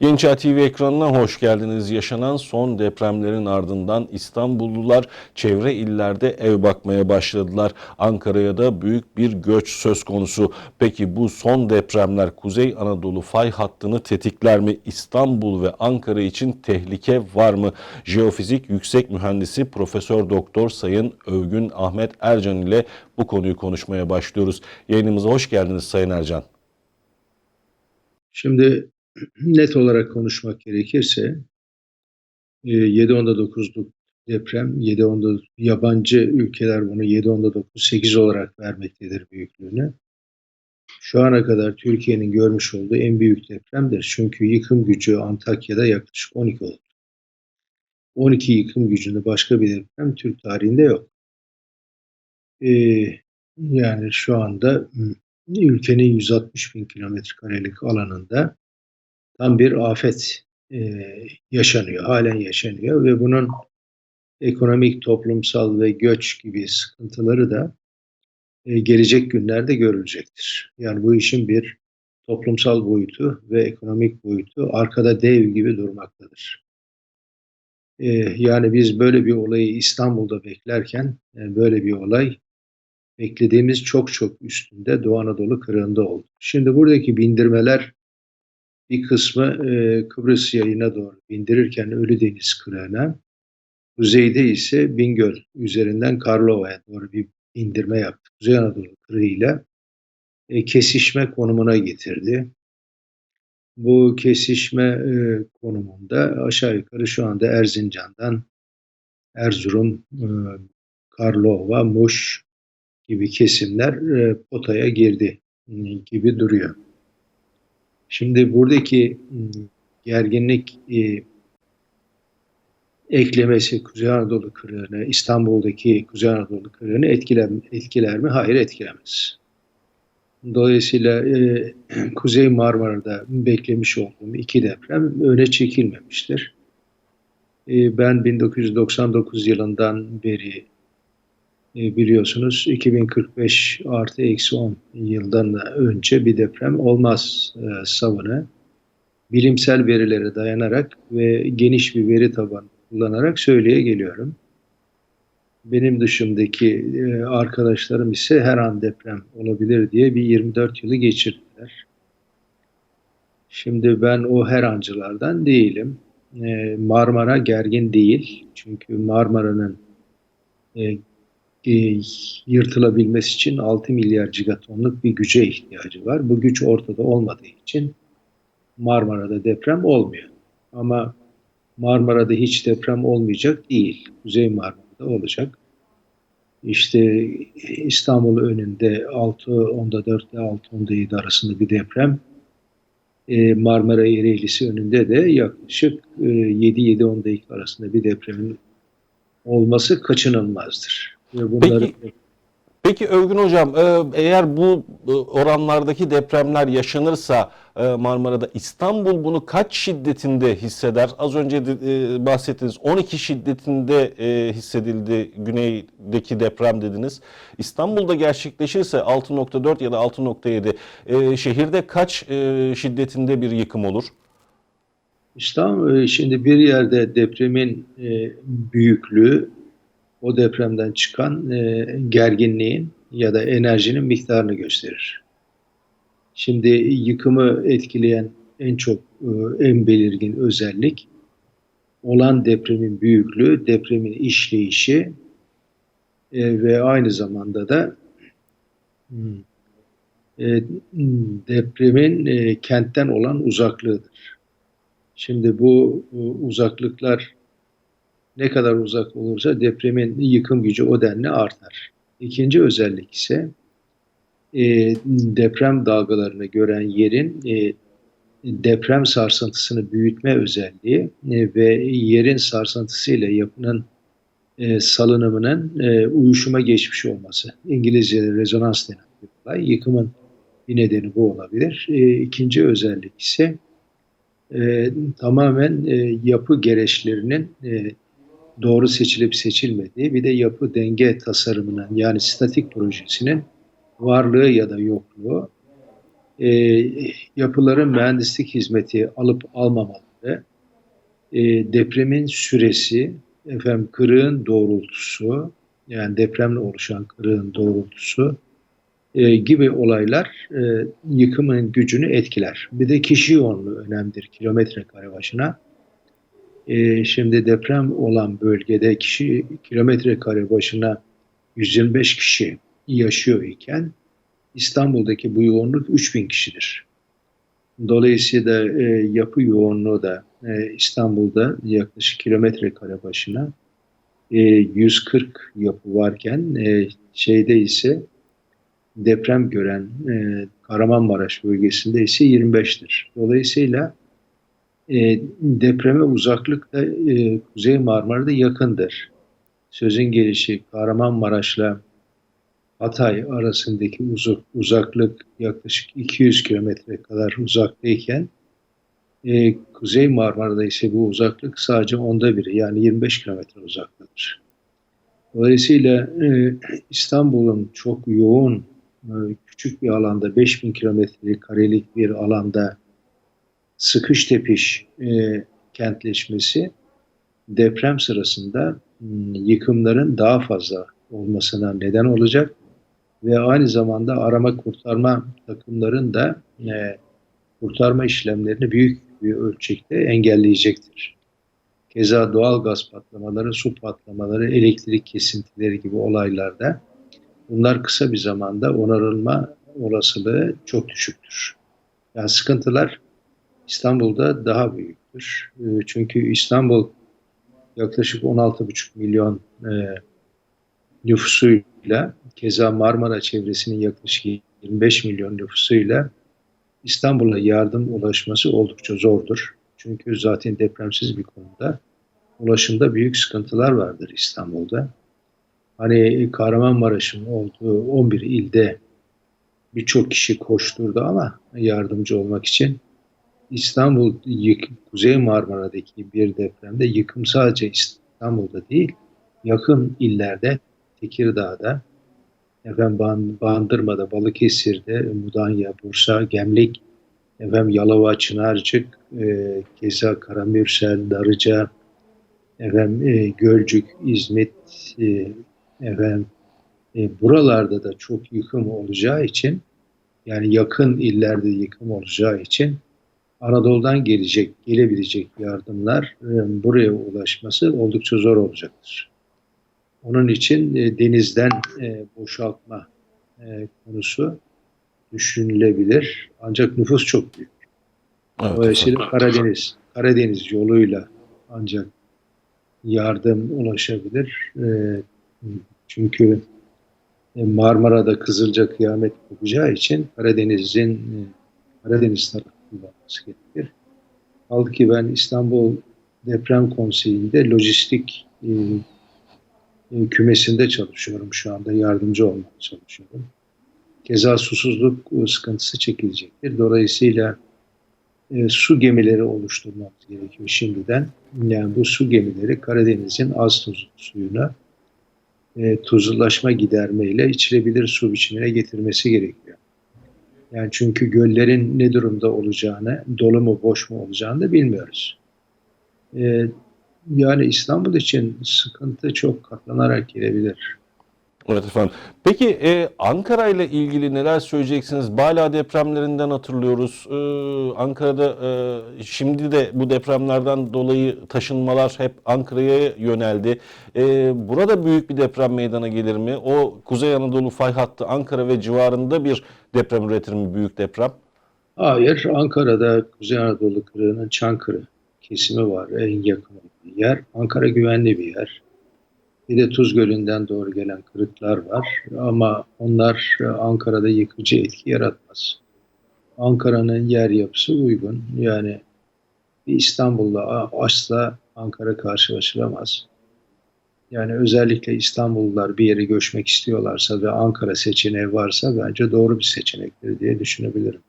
Gençler TV ekranına hoş geldiniz. Yaşanan son depremlerin ardından İstanbullular çevre illerde ev bakmaya başladılar. Ankara'ya da büyük bir göç söz konusu. Peki bu son depremler Kuzey Anadolu fay hattını tetikler mi? İstanbul ve Ankara için tehlike var mı? Jeofizik Yüksek Mühendisi Profesör Doktor Sayın Övgün Ahmet Ercan ile bu konuyu konuşmaya başlıyoruz. Yayınımıza hoş geldiniz Sayın Ercan. Şimdi net olarak konuşmak gerekirse e, 7.9'luk deprem 7.10'da yabancı ülkeler bunu 7.9 8 olarak vermektedir büyüklüğünü. Şu ana kadar Türkiye'nin görmüş olduğu en büyük depremdir. Çünkü yıkım gücü Antakya'da yaklaşık 12 oldu. 12 yıkım gücünde başka bir deprem Türk tarihinde yok. E, yani şu anda ülkenin 160 bin kilometre karelik alanında tam bir afet e, yaşanıyor, halen yaşanıyor ve bunun ekonomik, toplumsal ve göç gibi sıkıntıları da e, gelecek günlerde görülecektir. Yani bu işin bir toplumsal boyutu ve ekonomik boyutu arkada dev gibi durmaktadır. E, yani biz böyle bir olayı İstanbul'da beklerken e, böyle bir olay beklediğimiz çok çok üstünde Doğu Anadolu kırığında oldu. Şimdi buradaki bindirmeler bir kısmı e, Kıbrıs yayına doğru bindirirken Ölüdeniz kırığına, kuzeyde ise Bingöl üzerinden Karlova'ya doğru bir indirme yaptı. Kuzey Anadolu kırığıyla e, kesişme konumuna getirdi. Bu kesişme e, konumunda aşağı yukarı şu anda Erzincan'dan Erzurum, e, Karlova, Muş gibi kesimler e, potaya girdi e, gibi duruyor. Şimdi buradaki gerginlik e, eklemesi Kuzey Anadolu kırığını, İstanbul'daki Kuzey Anadolu kırığını etkiler, etkiler mi? Hayır etkilemez. Dolayısıyla e, Kuzey Marmara'da beklemiş olduğum iki deprem öne çekilmemiştir. E, ben 1999 yılından beri biliyorsunuz 2045 artı eksi 10 yıldan da önce bir deprem olmaz e, savını bilimsel verilere dayanarak ve geniş bir veri tabanı kullanarak söyleye geliyorum. Benim dışımdaki e, arkadaşlarım ise her an deprem olabilir diye bir 24 yılı geçirdiler. Şimdi ben o her ancılardan değilim. Marmara gergin değil. Çünkü Marmara'nın e, yırtılabilmesi için 6 milyar gigatonluk bir güce ihtiyacı var. Bu güç ortada olmadığı için Marmara'da deprem olmuyor. Ama Marmara'da hiç deprem olmayacak değil. Kuzey Marmara'da olacak. İşte İstanbul önünde 6.10'da 4 ile 6.10'da 7 arasında bir deprem. E, Marmara Ereğlisi önünde de yaklaşık e, 7-7-10 arasında bir depremin olması kaçınılmazdır. Peki, peki Övgün Hocam e, eğer bu e, oranlardaki depremler yaşanırsa e, Marmara'da İstanbul bunu kaç şiddetinde hisseder? Az önce bahsettiniz 12 şiddetinde hissedildi güneydeki deprem dediniz. İstanbul'da gerçekleşirse 6.4 ya da 6.7 şehirde kaç şiddetinde bir yıkım olur? İstanbul şimdi bir yerde depremin büyüklüğü o depremden çıkan e, gerginliğin ya da enerjinin miktarını gösterir. Şimdi yıkımı etkileyen en çok e, en belirgin özellik olan depremin büyüklüğü, depremin işleyişi e, ve aynı zamanda da e, depremin e, kentten olan uzaklığıdır. Şimdi bu, bu uzaklıklar ne kadar uzak olursa depremin yıkım gücü o denli artar. İkinci özellik ise e, deprem dalgalarını gören yerin e, deprem sarsıntısını büyütme özelliği e, ve yerin sarsıntısıyla yapının e, salınımının e, uyuşuma geçmiş olması. İngilizce'de rezonans denen bir olay. Yıkımın bir nedeni bu olabilir. E, ikinci özellik ise e, tamamen e, yapı gereçlerinin e, doğru seçilip seçilmediği bir de yapı denge tasarımının yani statik projesinin varlığı ya da yokluğu e, yapıların mühendislik hizmeti alıp almamaları, e, depremin süresi, efendim kırığın doğrultusu, yani depremle oluşan kırığın doğrultusu e, gibi olaylar e, yıkımın gücünü etkiler. Bir de kişi yoğunluğu önemlidir kilometre kare başına. E, şimdi deprem olan bölgede kişi kilometre kare başına 125 kişi yaşıyor iken İstanbul'daki bu yoğunluk 3000 kişidir. Dolayısıyla e, yapı yoğunluğu da e, İstanbul'da yaklaşık kilometre kare başına e, 140 yapı varken e, şeyde ise deprem gören e, Kahramanmaraş bölgesinde ise 25'tir. Dolayısıyla e, depreme uzaklık da e, Kuzey Marmara'da yakındır. Sözün gelişi Kahramanmaraş'la Hatay arasındaki uzak, uzaklık yaklaşık 200 kilometre kadar uzaktayken e, Kuzey Marmara'da ise bu uzaklık sadece onda biri yani 25 kilometre uzaktadır. Dolayısıyla e, İstanbul'un çok yoğun e, küçük bir alanda 5000 kilometre karelik bir alanda sıkış tepiş e, kentleşmesi deprem sırasında m, yıkımların daha fazla olmasına neden olacak ve aynı zamanda arama kurtarma takımların da e, kurtarma işlemlerini büyük bir ölçekte engelleyecektir. Keza doğal gaz patlamaları, su patlamaları, elektrik kesintileri gibi olaylarda bunlar kısa bir zamanda onarılma olasılığı çok düşüktür. Yani sıkıntılar İstanbul'da daha büyüktür. E, Çünkü İstanbul yaklaşık 16,5 milyon e, nüfusuyla keza Marmara çevresinin yaklaşık 25 milyon nüfusuyla İstanbul'a yardım ulaşması oldukça zordur. Çünkü zaten depremsiz bir konuda ulaşımda büyük sıkıntılar vardır İstanbul'da. Hani Kahramanmaraş'ın olduğu 11 ilde birçok kişi koşturdu ama yardımcı olmak için İstanbul, Kuzey Marmara'daki bir depremde yıkım sadece İstanbul'da değil, yakın illerde, Tekirdağ'da, efendim Ban- Bandırma'da, Balıkesir'de, Mudanya, Bursa, Gemlik, efendim Yalova, Çınarcık, e, keza Karamürsel, Darıca, efendim e, Gölcük, İzmit, e, efendim e, buralarda da çok yıkım olacağı için yani yakın illerde yıkım olacağı için Anadolu'dan gelecek, gelebilecek yardımlar e, buraya ulaşması oldukça zor olacaktır. Onun için e, denizden e, boşaltma e, konusu düşünülebilir. Ancak nüfus çok büyük. Evet, Dolayısıyla efendim. Karadeniz, Karadeniz yoluyla ancak yardım ulaşabilir. E, çünkü Marmara'da Kızılca kıyamet kopacağı için Karadeniz'in Karadeniz tarafı kullanması gerekir. Kaldı ki ben İstanbul Deprem Konseyi'nde lojistik e, e, kümesinde çalışıyorum şu anda. Yardımcı olmaya çalışıyorum. Keza susuzluk e, sıkıntısı çekilecektir. Dolayısıyla e, su gemileri oluşturmamız gerekiyor şimdiden. Yani bu su gemileri Karadeniz'in az tuzlu suyuna e, tuzlulaşma gidermeyle içilebilir su biçimine getirmesi gerekiyor. Yani çünkü göllerin ne durumda olacağını, dolu mu boş mu olacağını da bilmiyoruz. E, yani İstanbul için sıkıntı çok katlanarak gelebilir. Evet efendim. Peki e, Ankara ile ilgili neler söyleyeceksiniz? Bala depremlerinden hatırlıyoruz. Ee, Ankara'da e, şimdi de bu depremlerden dolayı taşınmalar hep Ankara'ya yöneldi. E, burada büyük bir deprem meydana gelir mi? O Kuzey Anadolu fay hattı Ankara ve civarında bir deprem üretir mi büyük deprem? Hayır, Ankara'da Kuzey Anadolu kırığının Çankırı kesimi var. En yakın yer. Ankara güvenli bir yer. Bir de Tuz Gölü'nden doğru gelen kırıklar var. Ama onlar Ankara'da yıkıcı etki yaratmaz. Ankara'nın yer yapısı uygun. Yani bir İstanbul'la asla Ankara karşılaşılamaz. Yani özellikle İstanbullular bir yere göçmek istiyorlarsa ve Ankara seçeneği varsa bence doğru bir seçenektir diye düşünebilirim.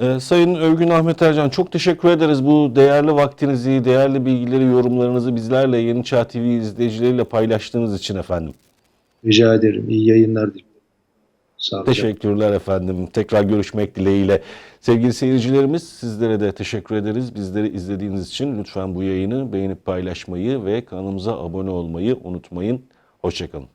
Ee, Sayın Övgün Ahmet Ercan çok teşekkür ederiz. Bu değerli vaktinizi, değerli bilgileri, yorumlarınızı bizlerle Yeni Çağ TV izleyicileriyle paylaştığınız için efendim. Rica ederim. İyi yayınlar dilerim. Sağ olun. Teşekkürler efendim. Tekrar görüşmek dileğiyle. Sevgili seyircilerimiz sizlere de teşekkür ederiz. Bizleri izlediğiniz için lütfen bu yayını beğenip paylaşmayı ve kanalımıza abone olmayı unutmayın. Hoşçakalın.